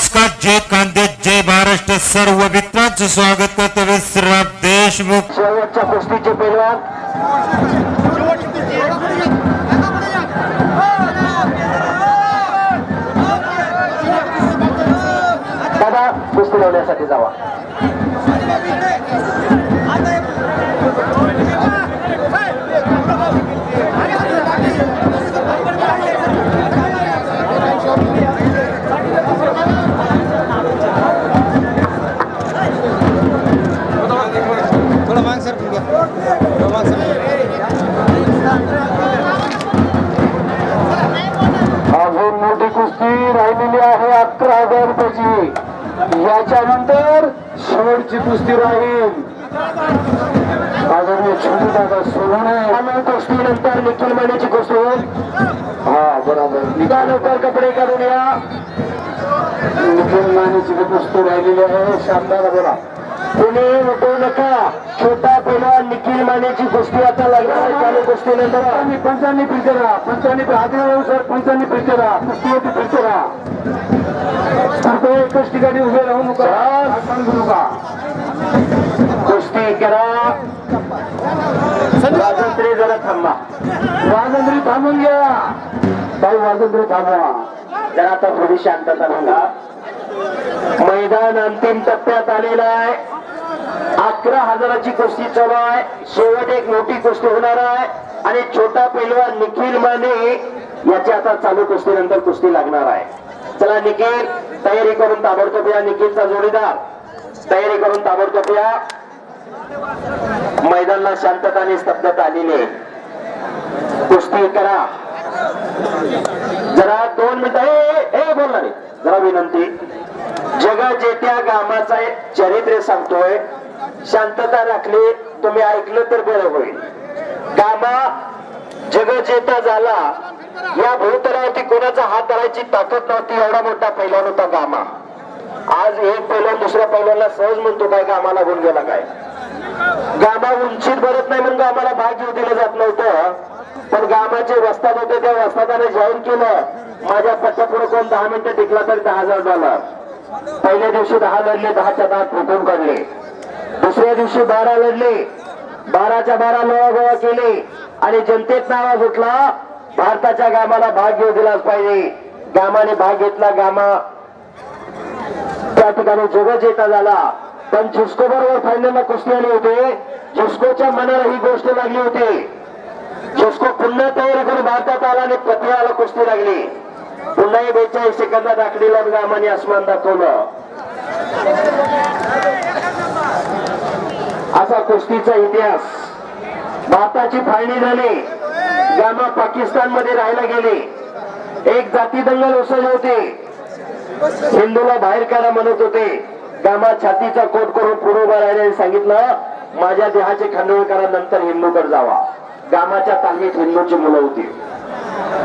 नमस्कार जय कांदे जय महाराष्ट्र. सर्व मित्रांचं स्वागत निखिल मानेची राहिलेली आहे. शानदार बोला. कोणी उठवू नका. छोटा पहिला निखिल मानेची कुस्ती आता लागणार आहे. चालू कुस्ती नंतर पंचांनी फिरते राहा पंचांनी आधी सर पंचांनी फिरते राहा कुस्ती होती फिरते राहा तो एकच ठिकाणी उभे राहू नका. सांगू नका. कुस्ती करा. वाजंत्री जरा थांबा. वाजंत्री थांबून घ्या. काही वाजंत्री थांबवा. जरा आता थोडी शांतता सांगा. मैदान अंतिम टप्प्यात आलेलं आहे. अकरा हजाराची कुस्ती चालू आहे. शेवट एक मोठी कुस्ती होणार आहे. आणि छोटा पैलवान निखिल माने याची आता चालू कुस्ती नंतर कुस्ती लागणार आहे. चला निखिल तयारी करून ताबडतोब या. निखिलचा जोडीदार तयारी करून ताबडतोब या. मैदानाला शांतता आणि स्तब्धता आलेली आहे. कुस्ती करा. जरा दोन मिनिटं हे बोलणार जरा विनंती. जग त्या गामाचा चरित्र सांगतोय. शांतता राखली तुम्ही ऐकलं तर बरं होईल. गामा जगजेता झाला या भूतलावरती कोणाचा हात धरायची ताकद नव्हती एवढा मोठा पैलवान होता गामा. आज एक पैलवान दुसऱ्या पैलवानला सहज म्हणतो काय गामाला गुण गेला काय? गामा उंचीत भरत नाही म्हणून गामाला भाग घेऊ दिलं जात नव्हतं. पण गामाचे वस्ताद होते त्या वस्तादाने जाहीर केलं. माझ्या पट्ट्यापुढे कोण दहा मिनिटं टिकला तरी दहा हजार डॉलर पहिल्या दिवशी दहा लढले दहाच्या दहा फुटून काढले. दुसऱ्या दिवशी बारा लढले बाराच्या बारा लोळा गोळा केले आणि जनतेत आवाज उठला भारताच्या गामाला भाग घेऊ दिलाच पाहिजे. गामाने भाग घेतला गामा त्या ठिकाणी जगच येता झाला. पण झुस्को बरोबर फायनलला कुस्ती आली होते. झुस्कोच्या मनाला ही गोष्ट लागली होती. झुस्को पुन्हा तयारी करून भारतात आला आणि पत्र्याला कुस्ती लागली. पुन्हाही बेचाळीस सेकंदात आखडीला गामाने आसमान दाखवलं. असा कुस्तीचा इतिहास. भारताची फाळणी झाली. गामा पाकिस्तानमध्ये राहायला गेले. एक जाती दंगल उसळली होती. हिंदूला बाहेर काढा म्हणत होते. गामा छातीचा कोट करून पुढे उभा राहिल्याने सांगितलं माझ्या देहाचे खंडोळ करा नंतर हिंदूकडे जावा. गामाच्या तालमीत हिंदूची मुलं होती.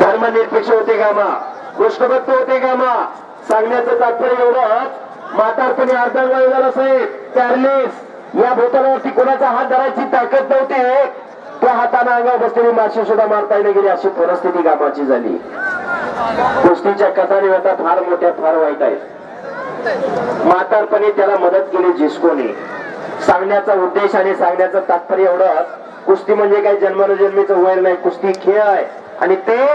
धर्मनिरपेक्ष होते गामा. कृष्णभक्त होते का मा? सांगण्याचं तात्पर्य एवढंच. म्हातारपणी अर्धांगाला झाला साहेब. चार्लीस. या भूतानावरती कोणाचा हात धरायची ताकद नव्हती. त्या हाताने अंगावर बसलेली माशी सुद्धा मारता येणे गेली अशी परिस्थिती गामाची झाली. गोष्टीच्या कथाने आता फार मोठ्या फार वाईट आहेत. म्हातारपणी त्याला मदत केली जिस्कोने. सांगण्याचा उद्देश आणि सांगण्याचं तात्पर्य एवढंच. कुस्ती म्हणजे काही जन्मनुजन्मीचं वैर नाही. कुस्ती खेळ आहे. आणि ते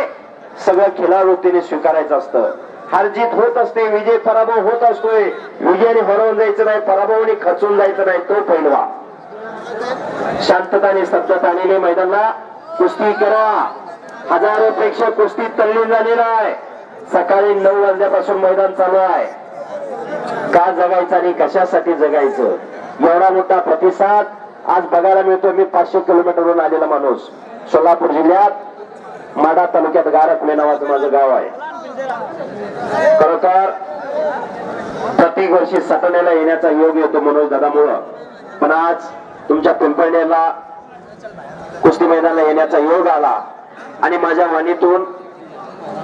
सगळं खिलावृत्तीने स्वीकारायचं असतं. हारजीत होत असते विजय पराभव होत असतोय. विजयाने हरवून जायचं नाही पराभवाने खचून जायचं नाही तो पैलवा. शांतताने स्तब्धता आलेले मैदानला. कुस्ती करा. हजारो प्रेक्षक कुस्तीत तल्लीन झालेला आहे. सकाळी नऊ वाजल्यापासून मैदान चालू आहे. का जगायचं आणि कशासाठी जगायचं? एवढा मोठा प्रतिसाद. आज बघायला मिळतो मी पाचशे किलोमीटरवरून आलेला माणूस. सोलापूर जिल्ह्यात. माडा तालुक्यात गारकमे नावाचं माझं गाव आहे. खरोखर प्रत्येक वर्षी सटण्याला येण्याचा योग येतो मनोज दादामुळं. पण आज तुमच्या पिंपळण्याला कुस्ती मैदानाला येण्याचा योग आला. आणि माझ्या वाणीतून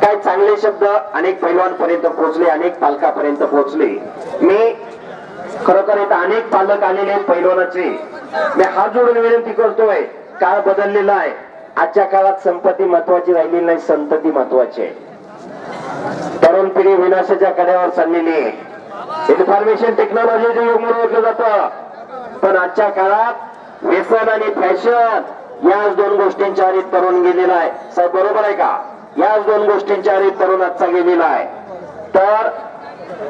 काय चांगले शब्द अनेक पैलवानपर्यंत पोहोचले अनेक पालकापर्यंत पोहोचले. मी खरोखर इथं अनेक पालक आलेले आहेत पैलवानाचे. मी हात जोडून विनंती करतोय काळ बदललेला आहे. आजच्या काळात संपत्ती महत्वाची राहिलेली नाही संतती महत्वाची आहे. तरुण पिढी विनाशाच्या कड्यावर चाललेली आहे. इन्फॉर्मेशन टेक्नॉलॉजीचं युग म्हणून ओळखलं पण आजच्या काळात व्यसन आणि फॅशन याच दोन गोष्टींच्या आधी तरुण गेलेला आहे. साहेब बरोबर आहे का? याच दोन गोष्टींच्या आधी तरुण आजचा गेलेला आहे. तर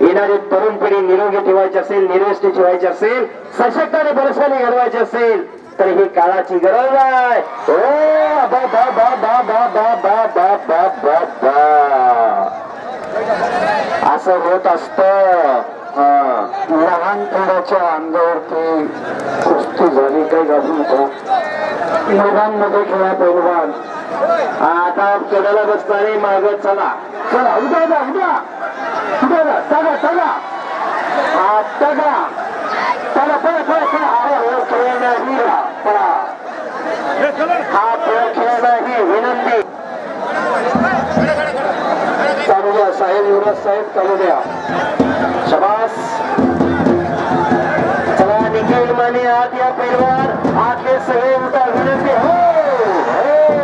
येणारी तरुण पिढी निरोगी ठेवायची असेल निरोष्टी ठेवायची असेल सशक्त आणि बरसाने घडवायची असेल तर ही काळाची गरज आहे ओ बा बा बा बा बा बा बा बा बा बा बा असं होत असत लहान पोराच्या अंगावरती कुस्ती झाली काही घालू नको मैदानमध्ये खेळा पैलवान आता चढायला बसताना माग चला चला उद्या जा उद्या उद्या जा चला चला आता का चला चला चला चला अरे हो खेळ हा. खेळ खेळ ही विनंती. चालू द्या साहेब युवराज साहेब चालू द्या. शबास. चला निखिल माने आत या पैलवान. आतले सगळे उठा विनंती. हो! हो!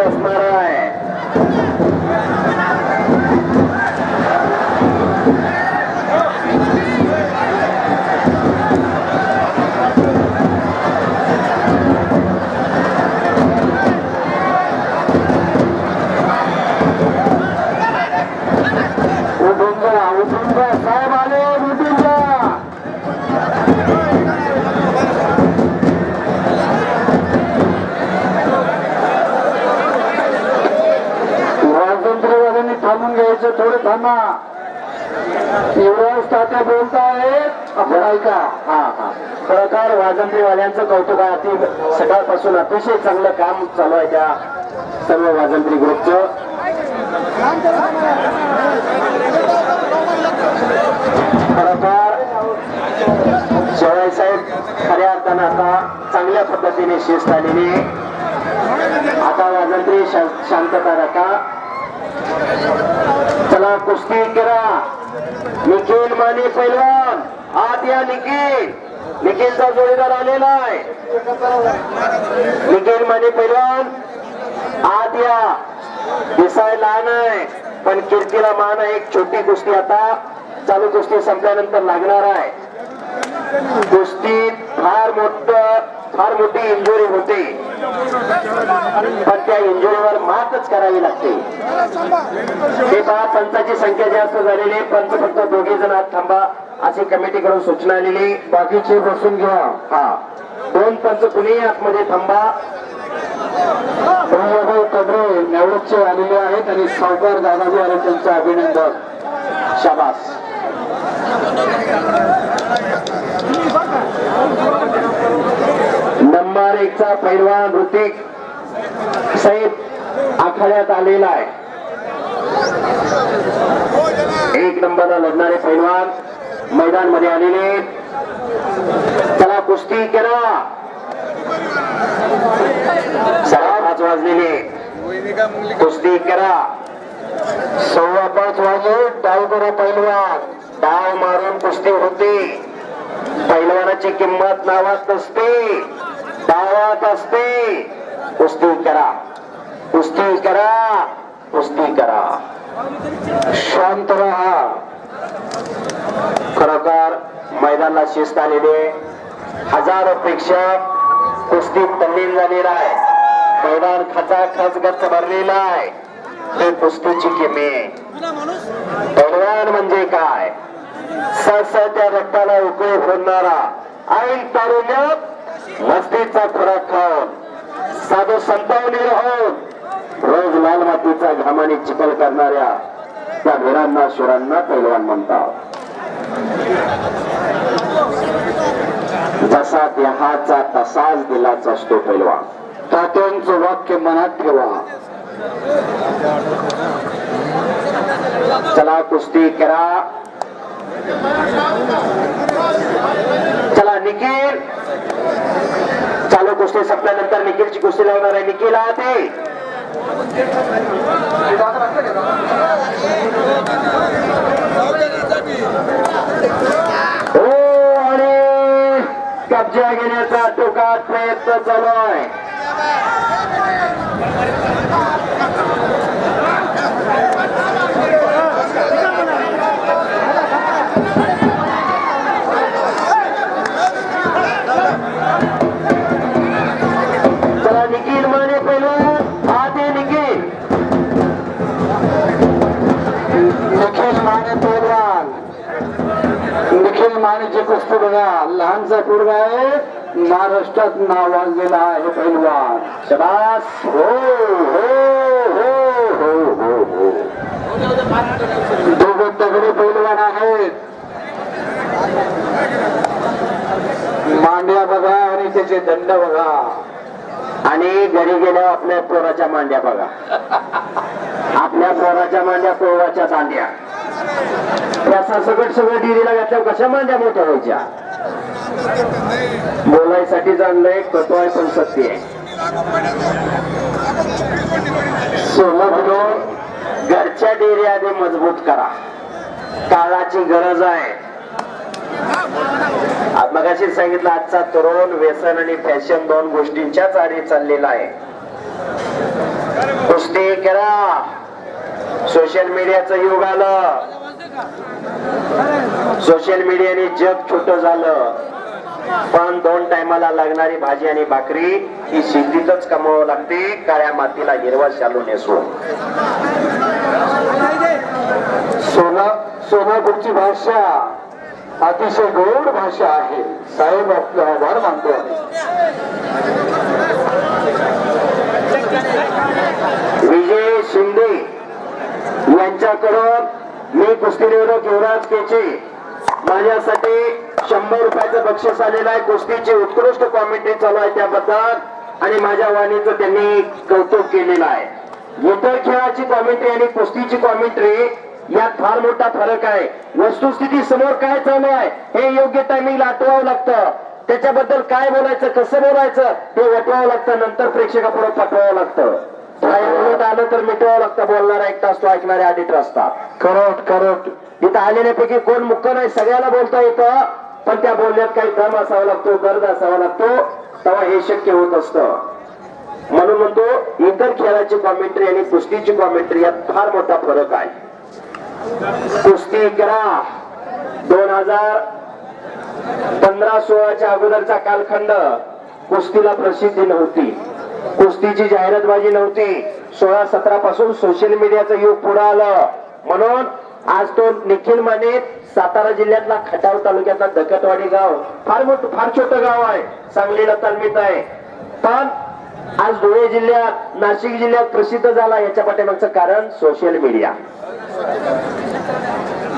असणार आहे उठून जा उठून जा साहेब आले उठून जा स्वातंत्र्यवाद्यांनी थांबून घ्यायचं थोडं थांबा. युवराज तात्या बोलतायत. आपण ऐका. हा हा. प्रकार वाजंत्रीवाल्यांचं कौतुक आहे. अति सकाळपासून अतिशय चांगलं काम चालू आहे त्या सर्व वाजंत्री ग्रुपचं. खरोखर शेवाय साहेब खऱ्या अर्थानं आता चांगल्या पद्धतीने शिस्त आलेली आता वाजंत्री शांतता राखा. कुस्ती करा. निखिल माने पैलवान आत या निखिल. निखिलचा जोडीदार आलेला आहे. निखिल माने पैलवान आत या. दिसाय लहान आहे पण किर्तीला मान आहे. एक छोटी कुस्ती आता चालू कुस्ती संपल्यानंतर लागणार आहे. कुस्तीत फार मोठं फार मोठी इंजुरी होते. पण त्या इंजुरीवर मातच करावी लागते. ते पहा पंचाची संख्या जास्त झालेली पंच फक्त दोघे जण आत थांबा. अशी कमिटीकडून सूचना आलेली बाकीचे बसून घ्या. हा. दोन पंच कुणीही आतमध्ये थांबा. भैयाभाऊ कबरे आलेले आहेत आणि सावकार दादाजी आले त्यांचं अभिनंदन. शाबास. नंबर एकचा पैलवान ऋतिक साहेब आखाड्यात आलेला आहे. एक नंबरला लढणारे पैलवान मैदानमध्ये आलेले त्याला कुस्ती करा सहा पाच वाजलेले कुस्ती करा. सव्वा पाच वाजे डाव करा पैलवान डाव मारून कुस्ती होते. पैलवानाची किंमत नावात नसते. दावत असते. कुस्ती करा. कुस्ती करा. कुस्ती करा. शांत राहा. खरोखर मैदानाला शिस्त आलेले हजारो प्रेक्षक कुस्तीत तल्लीन झालेला आहे. मैदान खचा खच गच्च भरलेला आहे. हे कुस्तीची किमी. पैलवान म्हणजे काय? सहसा त्या रक्ताला उकळी फोडणारा ऐन तारुण्यात मस्तीचा खुराक खाऊन साधू संतावली राहून रोज लाल मातीचा घामाने चिखल करणाऱ्या त्या वीरांना शुरांना पैलवान म्हणतात. जसा देहाचा तसाच दिलाच असतो पैलवान. तात्यांचं वाक्य मनात ठेवा. चला कुस्ती करा. चला निखिल. गोष्टी कुस्ती संपल्यानंतर निखिलची गोष्टी लावणार आहे. निखिल आते हो आणि कब्जा घेण्याचा टोकात प्रयत्न चालू आहे. मानेची कुस्ती बघा लहानचा पोरगा आहे महाराष्ट्रात नाव वाजलेला आहे पैलवान शबास हो हो हो हो हो हो. दोघं तगडे पहिलवान आहेत. मांड्या बघा आणि त्याचे दंड बघा. आणि घरी गेल्या आपल्या पोराच्या मांड्या बघा. आपल्या पोराच्या मांड्या पोराच्या दांड्या. त्याचा सगळं सगळं डिरीला घातल्यावर कशा मांड्या मोठ्या व्हायच्या? बोलायसाठी जाणलंय कटवाय पण सत्य आहे. घरच्या डेरी आधी मजबूत करा. काळाची गरज आहे. मगाशी सांगितलं आजचा तरुण व्यसन आणि फॅशन दोन गोष्टींच्याच आधी चाललेला आहे. कुस्ती करा. सोशल मीडियाचं युग आलं. सोशल मीडियाने जग छोट झालं. पण दोन टायमाला लागणारी भाजी आणि भाकरी ही शेतीतच कमावं लागते काळ्या मातीला हिरवा शालू नेसून. सोना सोनापूरची भाषा अतिशय गोड भाषा आहे. साहेब आपला आभार मानतो विजय शिंदे यांच्याकडून मी कुस्तीनिवडक युवराज केचे. माझ्यासाठी शंभर रुपयाचं बक्षीस आलेलं आहे. कुस्तीची उत्कृष्ट कॉमेंट्री चालू आहे त्याबद्दल आणि माझ्या वाणीचं त्यांनी कौतुक केलेलं आहे. इतर खेळाची कॉमेंट्री आणि कुस्तीची कॉमेंट्री यात फार मोठा फरक आहे. वस्तुस्थिती समोर काय चालू आहे हे योग्य टायमिंगला आठवावं लागतं. त्याच्याबद्दल काय बोलायचं कसं बोलायचं हे वटवावं लागतं. नंतर प्रेक्षकापुढे पाठवावं लागतं. आलं तर मिटवावं लागतं. बोलणारा एक तास तो ऐकणारे ऑडिटर असतात. करोट करोट इथं आलेल्यापैकी कोण मुख्य नाही सगळ्याला बोलता येतं पण त्या बोलण्यात काही दम असावा लागतो गर्द असावा लागतो. तेव्हा हे शक्य होत असतं. म्हणून म्हणतो इतर खेळाची कॉमेंट्री आणि कुस्तीची कॉमेंट्री यात फार मोठा फरक आहे. कुस्ती करा. दोन हजार पंधरा सोळाच्या अगोदरचा कालखंड कुस्तीला प्रसिद्धी नव्हती. कुस्तीची जाहिरातबाजी नव्हती. सोळा सतरा पासून सोशल मीडियाचं युग पुढे आलं. म्हणून आज तो निखिल माने सातारा जिल्ह्यातला खटाव तालुक्यातला दकटवाडी गाव फार मोठ फार छोट गाव आहे. सांगलीला तालमीत आहे. पण आज धुळे जिल्ह्यात नाशिक जिल्ह्यात प्रसिद्ध झाला याच्या पाठीमागचं कारण सोशल मीडिया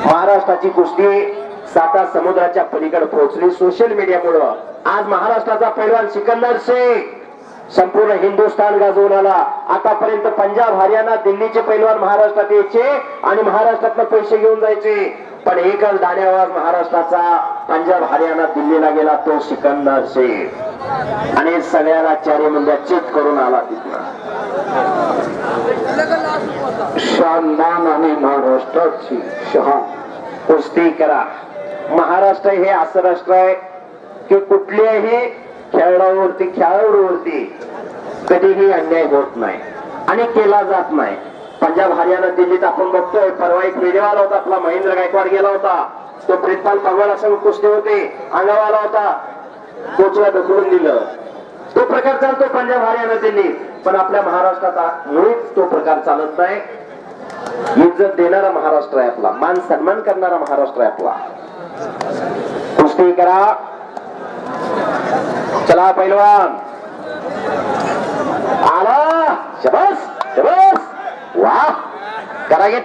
महाराष्ट्राची कुस्ती साता समुद्राच्या पलीकडे पोहोचली सोशल मीडियामुळं आज महाराष्ट्राचा पैलवान सिकंदर सिंग. संपूर्ण हिंदुस्थान गाजवून आला आतापर्यंत पंजाब हरियाणा दिल्लीचे पैलवान महाराष्ट्रात यायचे आणि महाराष्ट्रातनं पैसे घेऊन जायचे. पण एकच दाण्यावर महाराष्ट्राचा पंजाब हरियाणा दिल्लीला गेला तो सिकंदर शेख. आणि सगळ्याला चारी म्हणजे चित करून आला तिथला. शानदान आणि महाराष्ट्राची शहा कुस्ती करा. महाराष्ट्र हे असं राष्ट्र आहे की कुठल्याही खेळाडूवरती खेळाडूवरती कधीही अन्याय होत नाही आणि केला जात नाही. पंजाब हरियाणा दिल्लीत आपण बघतोय परवा एक व्हिडिओ आला होता आपला महेंद्र गायकवाड गेला होता. तो प्रितपाल पगवाडा संघ कुस्ती होते अंगावर आला होता. कोचला ढकलून दिलं. तो प्रकार चालतो पंजाब हरियाणा दिल्ली. पण आपल्या महाराष्ट्रात मुळीच तो प्रकार चालत नाही. इज्जत देणारा महाराष्ट्र आहे आपला. मान सन्मान करणारा महाराष्ट्र आहे आपला. कुस्ती करा. चला पैलवान. आला. शबस शबस. वा. करा गे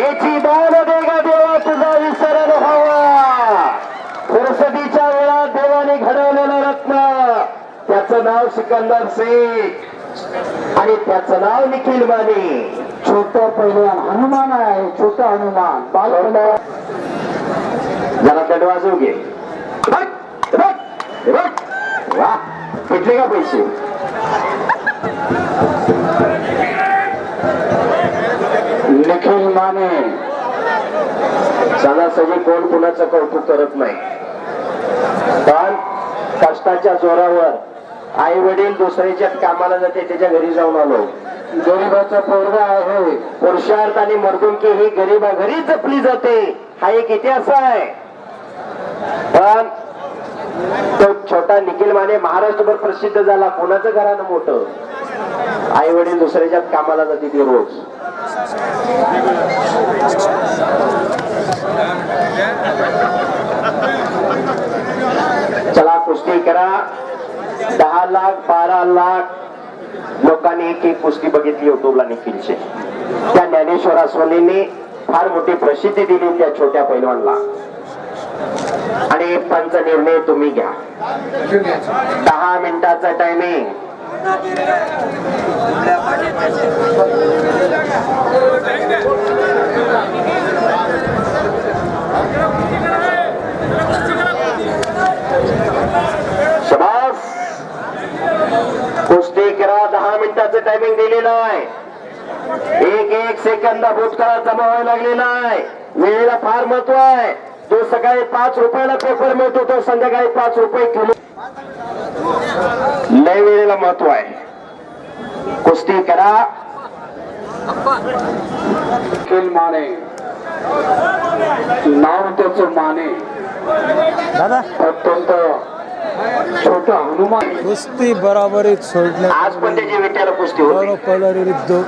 याची दान देगा देवा तुझा विसरण व्हावा. फुरसतीच्या वेळा देवाने घडवलेला रत्न. त्याचं नाव सिकंदर शेख आणि त्याचं नाव निखिल माने. छोटा पहिलवान हनुमान आहे छोटा हनुमान. बाल जरा कडवाजू घे. वा भेटले का पैसे? निखिल माने. सणासजी कोण कुणाचं कौतुक करत नाही. पण कष्टाच्या जोरावर आई वडील दुसऱ्याच्या कामाला जाते त्याच्या घरी जाऊन आलो. गरीबाचा पोरगा आहे. पुरुषार्थ आणि मर्दुंकी ही गरीबा घरी जपली जाते. हा एक इतिहास आहे. पण तो छोटा निखिल माने महाराष्ट्रभर प्रसिद्ध झाला. कोणाचं घरानं मोठं? आई वडील दुसऱ्याच्यात कामाला जाते ती रोज. चला कुस्ती करा. दहा लाख बारा लाख लोकांनी एक एक कुस्ती बघितली युट्यूबला निखिलचे. त्या ज्ञानेश्वर सोनीने फार मोठी प्रसिद्धी दिली त्या छोट्या पैलवानला. आणि पंच निर्णय तुम्ही घ्या. दहा मिनिटाचा टायमिंग शबास. कुस्ती करा दहा मिनिटाचं टायमिंग दिलेलं आहे. एक एक सेकंद भूतकाळात जमा व्हायला लागलेला आहे. वेळेला फार महत्त्व आहे. जो सकाळी पाच रुपयाला पेपर मिळतो तो संध्याकाळी पाच रुपये किलो लय वेळेला महत्त्व आहे कुस्ती करा खेळ माने नाव त्याचं माने दादा अत्यंत छोटा हनुमान कुस्ती बराबरीत सोडल्या आज पण त्याची विट्याला कुस्ती होती विरुद्ध